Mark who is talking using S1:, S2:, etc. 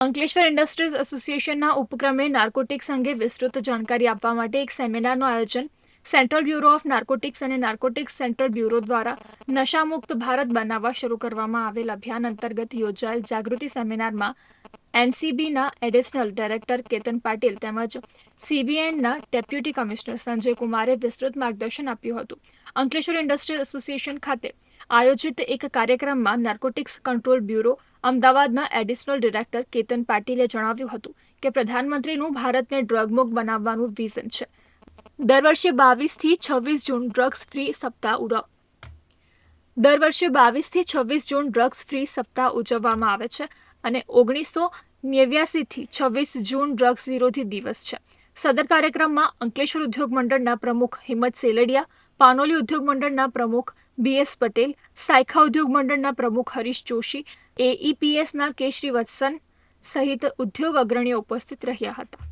S1: Ankleshwar industries એસોસિએશનના ઉપક્રમે narcotics અંગે વિસ્તૃત જાણકારી આપવા માટે એક સેમિનારનું આયોજન સેન્ટ્રલ બ્યુરો ઓફ નાર્કોટિક્સ અને નાર્કોટિક્સ સેન્ટ્રલ બ્યુરો દ્વારા નશામુક્ત ભારત બનાવવા શરૂ કરવામાં આવેલ અભિયાન અંતર્ગત યોજાયેલ જાગૃતિ સેમિનારમાં એનસીબીના એડિશનલ ડાયરેક્ટર કેતન પાટીલ તેમજ સીબીએનના ડેપ્યુટી કમિશનર સંજય કુમારે વિસ્તૃત માર્ગદર્શન આપ્યું હતું. અંકલેશ્વર ઇન્ડસ્ટ્રીયલ એસોસિએશન ખાતે આયોજિત એક કાર્યક્રમમાં નાર્કોટિક્સ કંટ્રોલ બ્યુરો અમદાવાદના એડિશનલ ડિરેક્ટર કેતન પાટીલે જણાવ્યું હતું કે પ્રધાનમંત્રીનું ભારતને ડ્રગમુક્ત બનાવવાનું વિઝન છે. દર વર્ષે બાવીસથી છવ્વીસ જૂન ડ્રગ્સ ફ્રી સપ્તાહ ઉડાવ દર વર્ષે બાવીસથી છવ્વીસ જૂન ડ્રગ્સ ફ્રી સપ્તાહ ઉજવવામાં આવે છે. અને ઓગણીસો નેવ્યાસીથી છવ્વીસ જૂન ડ્રગ્સ વિરોધી દિવસ છે. સદર કાર્યક્રમમાં અંકલેશ્વર ઉદ્યોગ મંડળના પ્રમુખ હિંમત સેલડિયા, પાનોલી ઉદ્યોગ મંડળના પ્રમુખ બીએસ પટેલ, સાયખા ઉદ્યોગ મંડળના પ્રમુખ હરીશ જોશી, એઈપીએસના કે શ્રીવત્સન સહિત ઉદ્યોગ અગ્રણીઓ ઉપસ્થિત રહ્યા હતા.